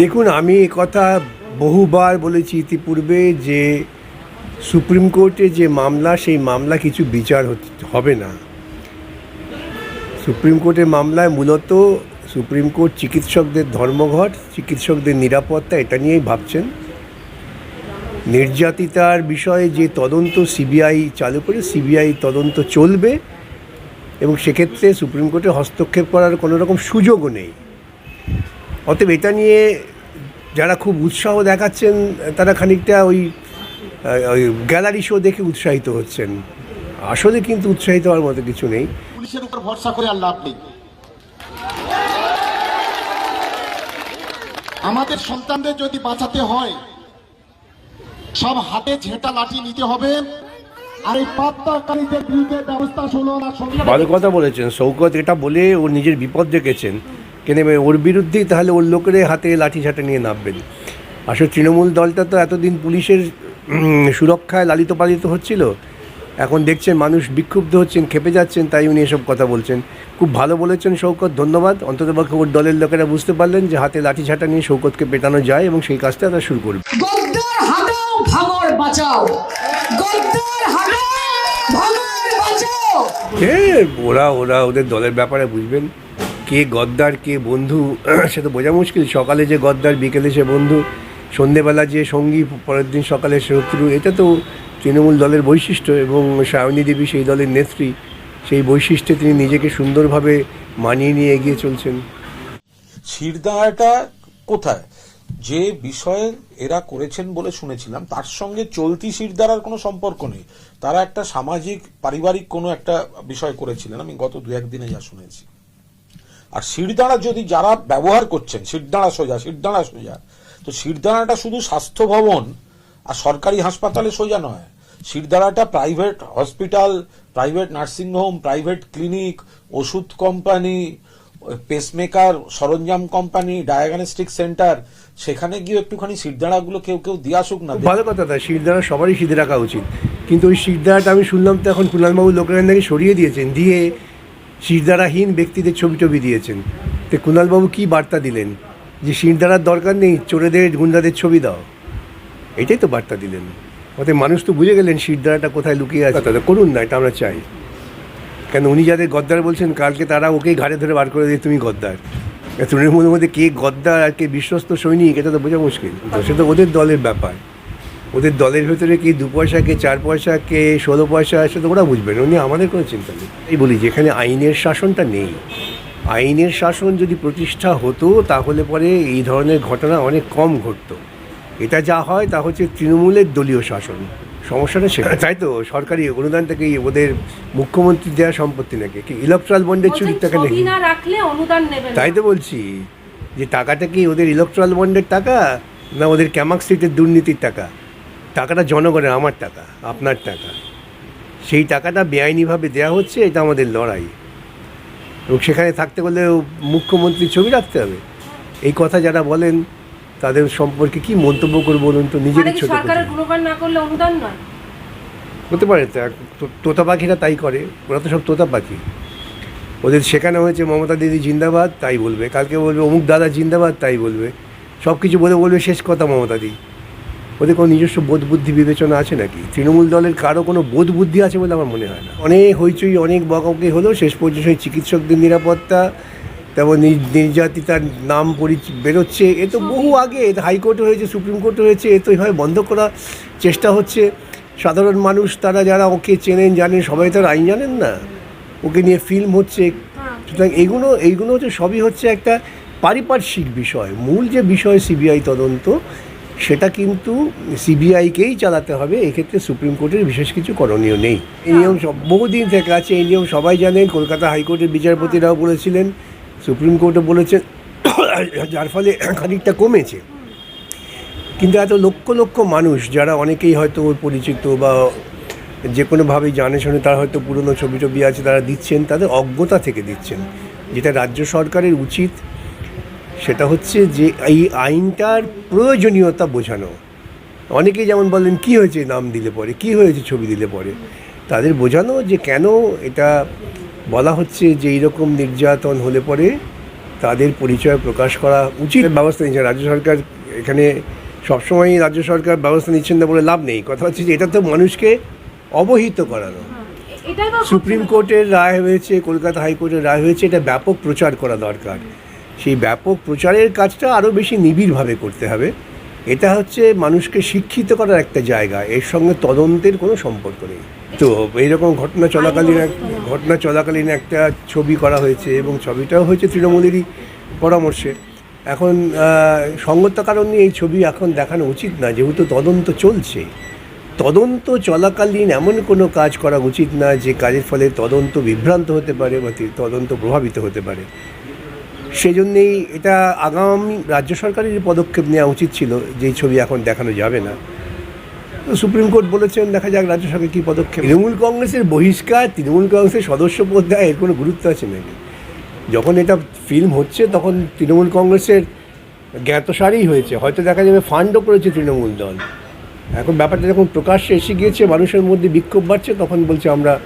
দেখুন, আমি কথা বহুবার বলেছি ইতিপূর্বে যে সুপ্রিম কোর্টে যে মামলা, সেই মামলা কিছু বিচার হবে না। সুপ্রিম কোর্টের মামলায় মূলত সুপ্রিম কোর্ট চিকিৎসকদের ধর্মঘট, চিকিৎসকদের নিরাপত্তা, এটা নিয়েই ভাবছেন। নির্যাতিতার বিষয়ে যে তদন্ত সিবিআই চালু করে, সিবিআই তদন্ত চলবে এবং সেক্ষেত্রে সুপ্রিম কোর্টে হস্তক্ষেপ করার কোনো রকম সুযোগও নেই। অতএব এটা নিয়ে যারা খুব উৎসাহ দেখাচ্ছেন তারা খানিকটা ওই ওই গ্যালারি শো দেখে উৎসাহিত হচ্ছেন। আসলে কিন্তু উৎসাহিত হওয়ার মতো কিছু নেই। পুলিশের উপর ভরসা করে আর লাভ নেই। আমাদের সন্তানদের যদি বাঁচাতে হয় সব হাতে ঝেঁটা লাঠি নিতে হবে। আর এই পাত্তাকারীদের বিরুদ্ধে ব্যবস্থা শুনুন ভালো কথা বলেছেন শৌকত এটা বলে ও নিজের বিপদ দেখেছেন কেন ওর বিরুদ্ধেই তাহলে ওর লোকের হাতে লাঠি ঝাঁটা নিয়ে নামবেন। আসলে তৃণমূল দলটা তো এতদিন পুলিশের সুরক্ষায় লালিত পালিত হচ্ছিল। এখন দেখছেন মানুষ বিক্ষুব্ধ হচ্ছেন খেপে যাচ্ছেন তাই উনি এসব কথা বলছেন। খুব ভালো বলেছেন শৌকত ধন্যবাদ। অন্ততপক্ষে ওর দলের লোকেরা বুঝতে পারলেন যে হাতে লাঠি ঝাঁটা নিয়ে শৌকতকে পেটানো যায় এবং সেই কাজটা তারা শুরু করবে। ওরা ওরা ওদের দলের ব্যাপারে বুঝবেন। কে গদ্দার, কে বন্ধু, সে তো বোঝা মুশকিল। সকালে যে গদ্দার, বিকেলে সে বন্ধু, সন্ধেবেলা যে সঙ্গী, পরের দিন সকালে শত্রু, এটা তো তৃণমূল দলের বৈশিষ্ট্য এবং সায়নী দেবী সেই দলের নেত্রী। সেই বৈশিষ্ট্যে তিনি নিজেকে সুন্দরভাবে মানিয়ে নিয়ে এগিয়ে চলছেন। শিরদাঁড়াটা কোথায়? যে বিষয়ে এরা করেছেন বলে শুনেছিলাম, তার সঙ্গে চলতি শিরদাঁড়ার কোনো সম্পর্ক নেই। তারা একটা সামাজিক, পারিবারিক কোনো একটা বিষয় করেছিলেন। আমি গত দু একদিনে যা শুনেছি। আর শিরদাঁড়া যদি যারা ব্যবহার করছেন, শিরদাঁড়া সোজা শিরদাঁড়া সোজা, তো শিরদাঁড়াটা শুধু স্বাস্থ্য ভবন আর সরকারি হাসপাতালে সোজা নয়। শিরদাঁড়াটা private hospital private nursing home private clinic ওষুধ কোম্পানি পেসমেকার সরঞ্জাম কোম্পানি ডায়াগনস্টিক সেন্টার সেখানে গিয়ে একটুখানি শিরদাঁড়াগুলো কেউ কেউ দিয়ে আসুক না ভালো কথা তা শিরদাঁড়া সবারই সিধে রাখা উচিত। কিন্তু ওই শিরদাঁড়াটা আমি শুনলাম তো এখন কুণালবাবু লোকেরা নাকি সরিয়ে দিয়েছেন, দিয়ে শিরদাঁড়াহীন ব্যক্তিদের ছবি টবি দিয়েছেন। তো কুণালবাবু কী বার্তা দিলেন? যে শিরদারার দরকার নেই চোরেদের গুন্ডাদের ছবি দাও। এটাই তো বার্তা দিলেন। অতএব মানুষ তো বুঝে গেলেন শিরদারাটা কোথায় লুকিয়ে আছে। তাদের করুন না এটা আমরা চাই। কেন উনি যাদের গদ্দার বলছেন কালকে তারা ওকেই ঘাড়ে ধরে বার করে দিয়ে তুমি গদ্দার। তৃণমূলের মধ্যে কে গদ্দার আর কে বিশ্বস্ত সৈনিক এটা তো বোঝা মুশকিল। তো সেটা ওদের দলের ব্যাপার। ওদের দলের ভেতরে কি দু পয়সা কে চার পয়সা কে ষোলো পয়সা সেটা ওরা বুঝবেন উনি আমাদের কোনো চিন্তা নেই। এই বলি যেখানে আইনের শাসনটা নেই আইনের শাসন যদি প্রতিষ্ঠা হতো তাহলে পরে এই ধরনের ঘটনা অনেক কম ঘটতো। এটা যা হয় তা হচ্ছে তৃণমূলের দলীয় শাসন। সমস্যাটা সেটা। তাই তো? সরকারি অনুদান থেকে ওদের মুখ্যমন্ত্রী দেওয়া সম্পত্তি নাকি? কি ইলেকট্রাল বন্ডের চুরির বলছেন টাকা নাকি ছবি না রাখলে অনুদান নেবেন তাই তো বলছি যে টাকাটা কি ওদের ইলেকট্রাল বন্ডের টাকা না ওদের ক্যামাক স্ট্রিটের দুর্নীতির টাকা? টাকাটা জনগণের আমার টাকা আপনার টাকা। সেই টাকাটা বেআইনিভাবে দেওয়া হচ্ছে এটা আমাদের লড়াই। এবং সেখানে থাকতে গেলে মুখ্যমন্ত্রীর ছবি রাখতে হবে। এই কথা যারা বলেন তাদের সম্পর্কে কি মন্তব্য করব বলুন তো? মানে নিজেরই কি ছোট সরকারের গুণগান না করলে অনুদান নয়? হতে পারে তোতা পাখিরা তাই করে ওরা তো সব তোতা পাখি ওদের শেখানো হয়েছে মমতা দিদি জিন্দাবাদ তাই বলবে। কালকে বলবে অমুক দাদা জিন্দাবাদ তাই বলবে। সব কিছু বলে বলবে শেষ কথা মমতা দি। ওদের কোনো নিজস্ব বোধ বুদ্ধি বিবেচনা আছে নাকি? তৃণমূল দলের কারও কোনো বোধ বুদ্ধি আছে বলে আমার মনে হয় না। অনেক হইচই, অনেক বকাবকি হলেও শেষ পর্যন্ত সেই চিকিৎসকদের নিরাপত্তা তেমন নির- নির্যাতিতার নাম পরি, বেরোচ্ছে। এ তো বহু আগে এটা হাইকোর্টে হয়েছে, সুপ্রিম কোর্টে হয়েছে, এ তো এভাবে বন্ধ করার চেষ্টা হচ্ছে। সাধারণ মানুষ তারা যারা ওকে চেনেন, জানেন, সবাই তো আর আইন জানেন না। ওকে নিয়ে ফিল্ম হচ্ছে। সুতরাং এইগুলো এইগুলো হচ্ছে সবই হচ্ছে একটা পারিপার্শ্বিক বিষয়। মূল যে বিষয় সিবিআই তদন্ত সেটা কিন্তু সিবিআইকেই চালাতে হবে, এক্ষেত্রে সুপ্রিম কোর্টের বিশেষ কিছু করণীয় নেই। এই নিয়ম সব, বহুদিন থেকে আছে, এই নিয়ম সবাই জানেন, কলকাতা হাইকোর্টের বিচারপতিরাও বলেছিলেন সুপ্রিম কোর্টও বলেছেন, যার ফলে খানিকটা কমেছে। কিন্তু এত লক্ষ লক্ষ মানুষ, যারা অনেকেই হয়তো ওর পরিচিত বা যে কোনোভাবেই জানে শুনে, তারা হয়তো পুরনো ছবি টবি আছে, তারা দিচ্ছেন, তাদের অজ্ঞতা থেকে দিচ্ছেন। যেটা রাজ্য সরকারের উচিত সেটা হচ্ছে যে এই আইনটার প্রয়োজনীয়তা বোঝানো। অনেকেই যেমন বলেন কি হয়েছে? নাম দিলে পরে। কি হয়েছে? ছবি দিলে পরে। তাদের বোঝানো যে কেন এটা বলা হচ্ছে যে এইরকম নির্যাতন হলে পরে তাদের পরিচয় প্রকাশ করা উচিত। ব্যবস্থা নিচ্ছে। রাজ্য সরকার এখানে সবসময়ই রাজ্য সরকার ব্যবস্থা নিচ্ছেন না বলে লাভ নেই। কথা হচ্ছে যে এটা তো মানুষকে অবহিত করানো। বা সুপ্রিম কোর্টের রায় হয়েছে কলকাতা হাইকোর্টের রায় হয়েছে এটা ব্যাপক প্রচার করা দরকার। সেই ব্যাপক প্রচারের কাজটা আরও বেশি নিবিড়ভাবে করতে হবে। এটা হচ্ছে মানুষকে শিক্ষিত করার একটা জায়গা। এর সঙ্গে তদন্তের কোনো সম্পর্ক নেই। তো এইরকম ঘটনা চলাকালীন ঘটনা চলাকালীন একটা ছবি করা হয়েছে এবং ছবিটাও হয়েছে তৃণমূলেরই পরামর্শে। এখন সঙ্গত কারণে এই ছবি এখন দেখানো উচিত না যেহেতু তদন্ত চলছে। তদন্ত চলাকালীন এমন কোনো কাজ করা উচিত না যে কাজের ফলে তদন্ত বিভ্রান্ত হতে পারে বা তদন্ত প্রভাবিত হতে পারে। সেজন্যেই এটা আগামী রাজ্য সরকারের পদক্ষেপ নেওয়া উচিত ছিল যে ছবি এখন দেখানো যাবে না। সুপ্রিম কোর্ট বলেছেন, দেখা যাক রাজ্য সরকার কী পদক্ষেপ তৃণমূল কংগ্রেসের বহিষ্কার, তৃণমূল কংগ্রেসের সদস্য পদ দেয় এর কোনো গুরুত্ব আছে নাকি? যখন এটা ফিল্ম হচ্ছে, তখন তৃণমূল কংগ্রেসের জ্ঞাতসারই হয়েছে। হয়তো দেখা যাবে ফান্ডও করেছে তৃণমূল দল। এখন ব্যাপারটা যখন প্রকাশ্যে এসে গিয়েছে, মানুষের মধ্যে বিক্ষোভ বাড়ছে, তখন বলছে আমরা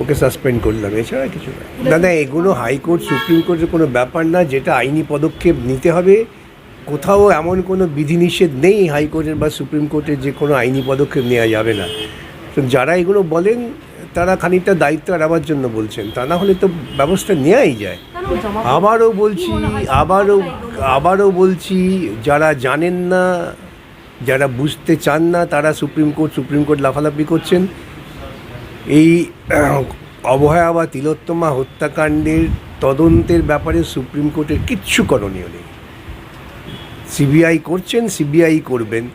ওকে সাসপেন্ড করলাম এছাড়া কিছু না। না এগুলো হাইকোর্ট সুপ্রিম কোর্টের কোনো ব্যাপার না যেটা আইনি পদক্ষেপ নিতে হবে। কোথাও এমন কোনো বিধিনিষেধ নেই হাইকোর্টের বা সুপ্রিম কোর্টের যে কোনো আইনি পদক্ষেপ নেওয়া যাবে না। তো যারা এগুলো বলেন তারা খানিকটা দায়িত্ব এড়াবার জন্য বলছেন। তা না হলে তো ব্যবস্থা নেওয়াই যায়। আবারও বলছি আবারও আবারও বলছি যারা জানেন না যারা বুঝতে চান না তারা সুপ্রিম কোর্ট সুপ্রিম কোর্ট লাফালাফি করছেন। এই অবহেয়া বা তিলোত্তমা হত্যাকাণ্ডের তদন্তের ব্যাপারে সুপ্রিম কোর্টের কিচ্ছু করণীয় নেই। সিবিআই করছেন, সিবিআই করবেন।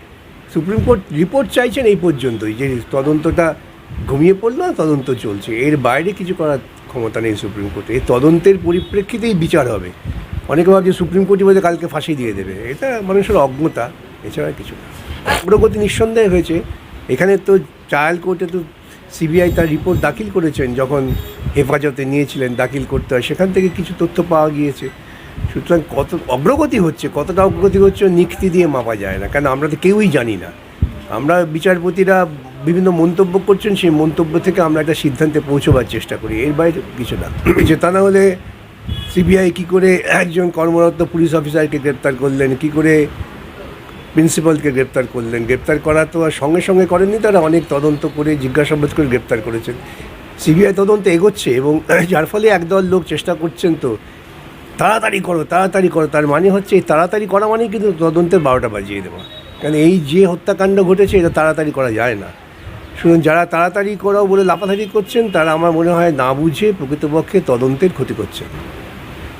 সুপ্রিম কোর্ট রিপোর্ট চাইছেন এই পর্যন্তই যে তদন্তটা ঘুমিয়ে পড়ল না, তদন্ত চলছে। এর বাইরে কিছু করার ক্ষমতা নেই সুপ্রিম কোর্টে। এই তদন্তের পরিপ্রেক্ষিতেই বিচার হবে। অনেকে ভাবছে সুপ্রিম কোর্টই বোধহয় কালকে ফাঁসি দিয়ে দেবে। এটা মানুষের অজ্ঞতা, এছাড়া কিছু না। অগ্রগতি নিঃসন্দেহে হয়েছে। এখানে তো ট্রায়াল কোর্টে তো সিবিআই তার রিপোর্ট দাখিল করেছেন, যখন হেফাজতে নিয়েছিলেন দাখিল করতে হয় সেখান থেকে কিছু তথ্য পাওয়া গিয়েছে। সুতরাং কত অগ্রগতি হচ্ছে, কতটা অগ্রগতি হচ্ছে নিক্তি দিয়ে মাপা যায় না কেন আমরা তো কেউই জানি না। আমরা বিচারপতিরা বিভিন্ন মন্তব্য করছেন, সেই মন্তব্য থেকে আমরা একটা সিদ্ধান্তে পৌঁছবার চেষ্টা করি, এর বাইরে কিছু না। যে তা না হলে সিবিআই কী করে একজন কর্মরত পুলিশ অফিসারকে গ্রেপ্তার করলেন, কী করে প্রিন্সিপালকে গ্রেপ্তার করলেন। গ্রেপ্তার করা তো আর সঙ্গে সঙ্গে করেননি, তারা অনেক তদন্ত করে জিজ্ঞাসাবাদ করে গ্রেপ্তার করেছেন। সিবিআই তদন্ত এগোচ্ছে এবং যার ফলে একদল লোক চেষ্টা করছেন তো, তাড়াতাড়ি করো তাড়াতাড়ি করো। তার মানে হচ্ছে এই তাড়াতাড়ি করা মানেই কিন্তু তদন্তের বারোটা বাজিয়ে দেওয়া। কারণ এই যে হত্যাকাণ্ড ঘটেছে, এটা তাড়াতাড়ি করা যায় না। শুনুন, যারা তাড়াতাড়ি করাও বলে লাফালাফি করছেন, তারা আমার মনে হয় না বুঝে প্রকৃতপক্ষে তদন্তের ক্ষতি করছেন।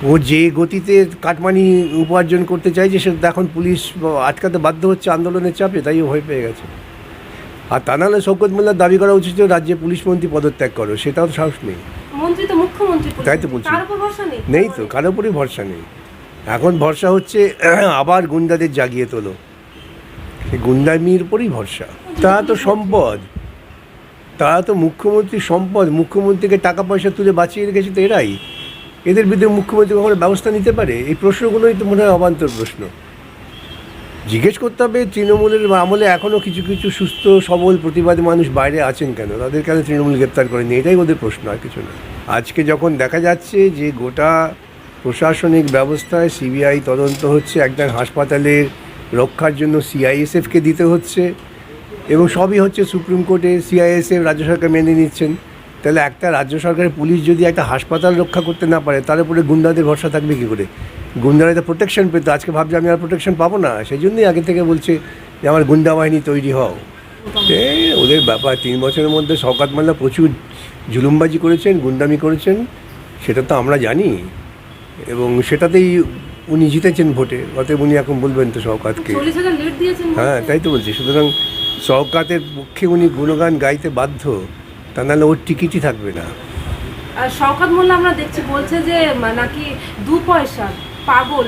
ও যে গতিতে কাটমানি উপার্জন করতে চাইছে সেটা এখন পুলিশ আটকাতে বাধ্য হচ্ছে আন্দোলনের চাপে তাই ও ভয় পেয়ে গেছে। আর তা নাহলে শৌকত মোল্লার দাবি করা উচিত যে রাজ্যে পুলিশ মন্ত্রী পদত্যাগ করো সেটাও সাহস নেই। তাই তো বলছি। নেই? তো কারও উপরই ভরসা নেই। এখন ভরসা হচ্ছে আবার গুন্ডাদের জাগিয়ে তোলো। সেই গুন্ডামির উপরই ভরসা। তারা তো সম্পদ। তারা তো মুখ্যমন্ত্রী সম্পদ। মুখ্যমন্ত্রীকে টাকা পয়সা তুলে বাঁচিয়ে রেখেছে তো এরাই। এদের বিরুদ্ধে মুখ্যমন্ত্রী কখনো ব্যবস্থা নিতে পারে? এই প্রশ্নগুলোই তো মনে হয় অবান্তর প্রশ্ন। জিজ্ঞেস করতে হবে, তৃণমূলের আমলে এখনও কিছু কিছু সুস্থ, সবল, প্রতিবাদী মানুষ বাইরে আছেন কেন? তাদের কেন তৃণমূল গ্রেপ্তার করেনি এটাই ওদের প্রশ্ন, আর কিছু না। আজকে যখন দেখা যাচ্ছে যে গোটা প্রশাসনিক ব্যবস্থায় সিবিআই তদন্ত হচ্ছে একটা হাসপাতালের রক্ষার জন্য সিআইএসএফকে দিতে হচ্ছে এবং সবই হচ্ছে সুপ্রিম কোর্টে সিআইএসএফ রাজ্য সরকার মেনে নিচ্ছেন। তাহলে একটা রাজ্য সরকারের পুলিশ যদি একটা হাসপাতাল রক্ষা করতে না পারে তার উপরে গুন্ডাদের ভরসা থাকবে কী করে? গুন্ডারা তো প্রোটেকশন পেতো আজকে ভাবছে আমি আর প্রোটেকশন পাবো না। সেই জন্যই আগে থেকে বলছে যে আমার গুন্ডা বাহিনী তৈরি হও। এই ওদের ব্যাপার তিন বছরের মধ্যে শওকাত মাল্লা প্রচুর জুলুমবাজি করেছেন গুন্ডামি করেছেন সেটা তো আমরা জানি। এবং সেটাতেই উনি জিতেছেন ভোটে অতএব উনি এখন বলবেন তো শওকাতকে। হ্যাঁ তাই তো বলছি সুতরাং শওকাতের পক্ষে উনি গুণগান গাইতে বাধ্য। তা নাহলে ওর টিকিটই থাকবে না। শওকত মোল্লা আমরা দেখছি বলছে যে নাকি দু পয়সা পাগল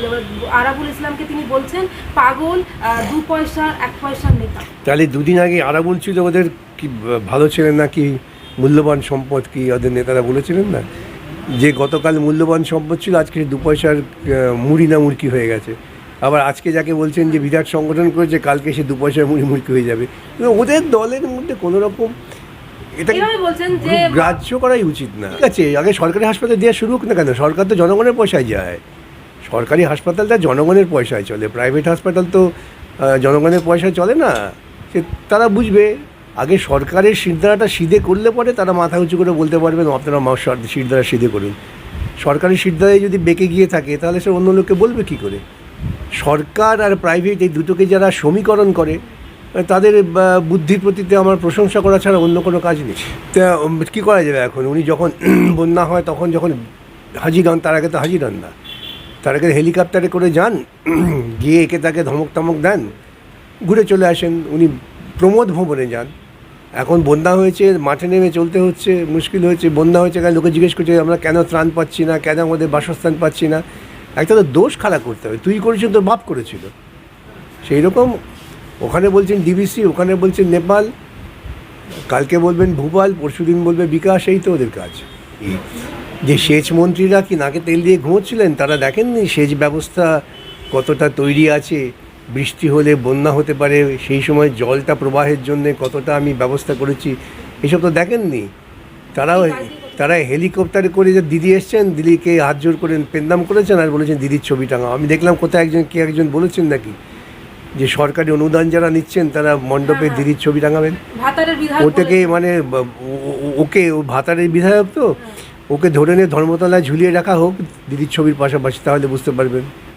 আরাবুল ইসলামকে তিনি বলছেন পাগল দু পয়সা এক পয়সার নেতা। তাহলে দুদিন আগে আরাবুল ছিল ওদের কি ভালো ছিলেন না কি মূল্যবান সম্পদ কি ওদের নেতারা বলেছিলেন না? যে গতকাল মূল্যবান সম্পদ ছিল আজকে দু পয়সার মুড়ি না মুড়কি হয়ে গেছে। আবার আজকে যাকে বলছেন যে বিরাট সংগঠন করেছে কালকে সে দু পয়সার মুড়ি মুড়কি হয়ে যাবে। ওদের দলের মধ্যে কোনো রকম এটা গ্রাহ্য করাই উচিত না। ঠিক আছে আগে সরকারি হাসপাতালে দেওয়া শুরু হোক না কেন সরকার তো জনগণের পয়সায় যায়। সরকারি হাসপাতালটা জনগণের পয়সায় চলে প্রাইভেট হাসপাতাল তো জনগণের পয়সায় চলে না। সে তারা বুঝবে আগে সরকারের সিদ্ধারাটা সিধে করলে পরে তারা মাথা উঁচু করে বলতে পারবেন আপনারা মা সিদ্ধারা সিধে করুন। সরকারি সিদ্ধারায় যদি বেঁকে গিয়ে থাকে তাহলে সে অন্য লোককে বলবে কী করে? সরকার আর প্রাইভেট এই দুটোকে যারা সমীকরণ করে তাদের বুদ্ধির প্রতিতে আমার প্রশংসা করা ছাড়া অন্য কোনো কাজ নেই। তা কী করা যাবে এখন? উনি যখন বন্যা হয়, তখন যখন হাজির হন তার আগে তো হাজির না। তার আগে হেলিকপ্টারে করে যান, গিয়ে একে তাকে ধমক টমক দেন, ঘুরে চলে আসেন। উনি প্রমোদ ভবনে যান। এখন বন্যা হয়েছে, মাঠে নেমে চলতে হচ্ছে, মুশকিল হয়েছে, বন্যা হয়েছে কারণ লোকে জিজ্ঞেস করছে, আমরা কেন ত্রাণ পাচ্ছি না? কেন আমাদের বাসস্থান পাচ্ছি না? একটা তো দোষ খাড়া করতে হবে। তুই করেছিস, তোর বাপ করেছিল। সেই রকম ওখানে বলছেন ডিবিসি, ওখানে বলছেন নেপাল, কালকে বলবেন ভূপাল, পরশুদিন বলবে বিকাশ, এই তো ওদের কাজ। যে সেচ মন্ত্রীরা কি নাকে তেল দিয়ে ঘুমোচ্ছিলেন, তারা দেখেননি সেচ ব্যবস্থা কতটা তৈরি আছে, বৃষ্টি হলে বন্যা হতে পারে, সেই সময় জলটা প্রবাহের জন্য কতটা আমি ব্যবস্থা করেছি, এসব তো দেখেননি। তারাও তারা হেলিকপ্টারে করে যে দিদি এসছেন, দিদিকে হাত জোর করে পেন্দাম করেছেন আর বলেছেন, দিদির ছবি টাঙাও। আমি দেখলাম কোথায় একজন, কে একজন বলেছেন নাকি। যে সরকারি অনুদান যারা নিচ্ছেন তারা মণ্ডপে হ্যাঁ। দিদির ছবি টাঙাবেন ও থেকে মানে ওকে ও ভাতারের বিধায়ক তো? ওকে ধরে নিয়ে ধর্মতলায় ঝুলিয়ে রাখা হোক দিদির ছবির পাশাপাশি তাহলে বুঝতে পারবেন।